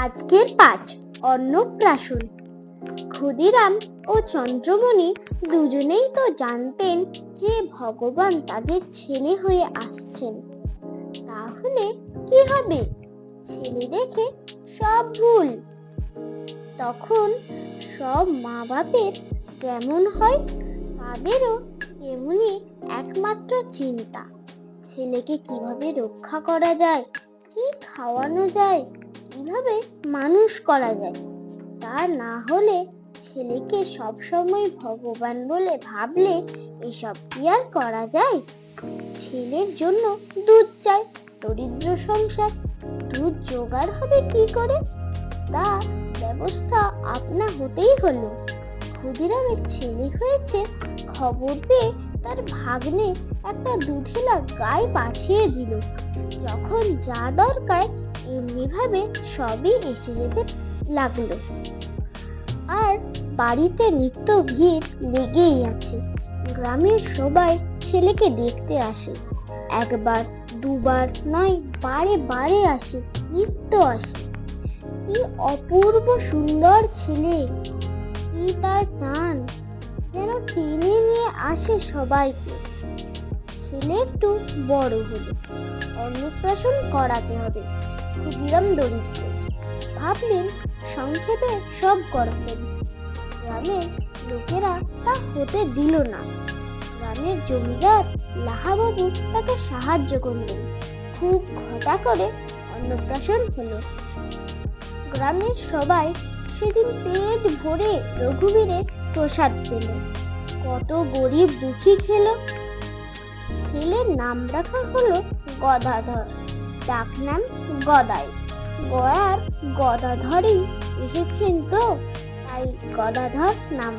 আজকের পাঠ অন্নপ্রাশন। ক্ষুদিরাম ও চন্দ্রমণি দুজনেই তো জানতেন যে ভগবান তাদের ছেলে হয়ে আসছেন। তাহলে কি হবে? ছেলে দেখে সব ভুল। তখন সব মা বাপের যেমন হয়, তাদেরও তেমনি একমাত্র চিন্তা। ছেলেকে কীভাবে রক্ষা করা যায়? কি খাওয়ানো যায়? কীভাবে মানুষ করা যায়? তা না হলে ছেলেকে সবসময় ভগবান বলে ভাবলে এসব কি আর করা যায়? ছেলের জন্য দুধ চাই, দরিদ্র সংসার। দুধ জোগাড় হবে কি করে? তা ব্যবস্থা আপনা হতেই হলো। ক্ষুদিরামের ছেলে হয়েছে খবর পেয়ে তার ভাগ্নে একটা দুধেলা গায়ে পাঠিয়ে দিল। যখন যা দরকার এমনিভাবে সবই এসে যেতে লাগল। আর বাড়িতে নিত্য ভিড় লেগেই আছে। গ্রামের সবাই ছেলেকে দেখতে আসে। একবার, দুবার নয়, বারে বারে আসে, নিত্য আসে। কি অপূর্ব সুন্দর ছেলে। কি তার টান যেন টেনে আসে সবাইকে। ছেলে একটু বড় হলো। অন্নপ্রাশন করাতে হবে। ক্ষুদিরাম দরিদ্র। ভাবলেন, সংক্ষেপে সব করবেন গ্রামের লোকেরা তা হতে দিল না। গ্রামের জমিদার লাহাবাবু তাকে সাহায্য করলেন। খুব ঘটা করে অন্নপ্রাশন হলো। গ্রামের সবাই সেদিন পেট ভরে রঘুবীরের প্রসাদ পেল কত গরিব দুঃখী খেলো। ছেলের নাম রাখা হলো গদাধর। ডাকনাম গদাই। গয়ার গদাধরই এসেছেন তো? তাই গদাধর নাম।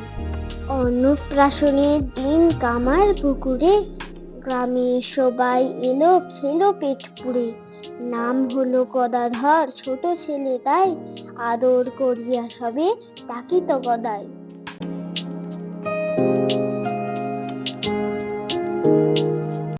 অন্নপ্রাশনের দিন কামার পুকুরে গ্রামে সবাই এলো খেলো পেট পুড়ে। নাম হলো গদাধর, ছোট ছেলে তাই আদর করিয়া সবে ডাকিত গদাই।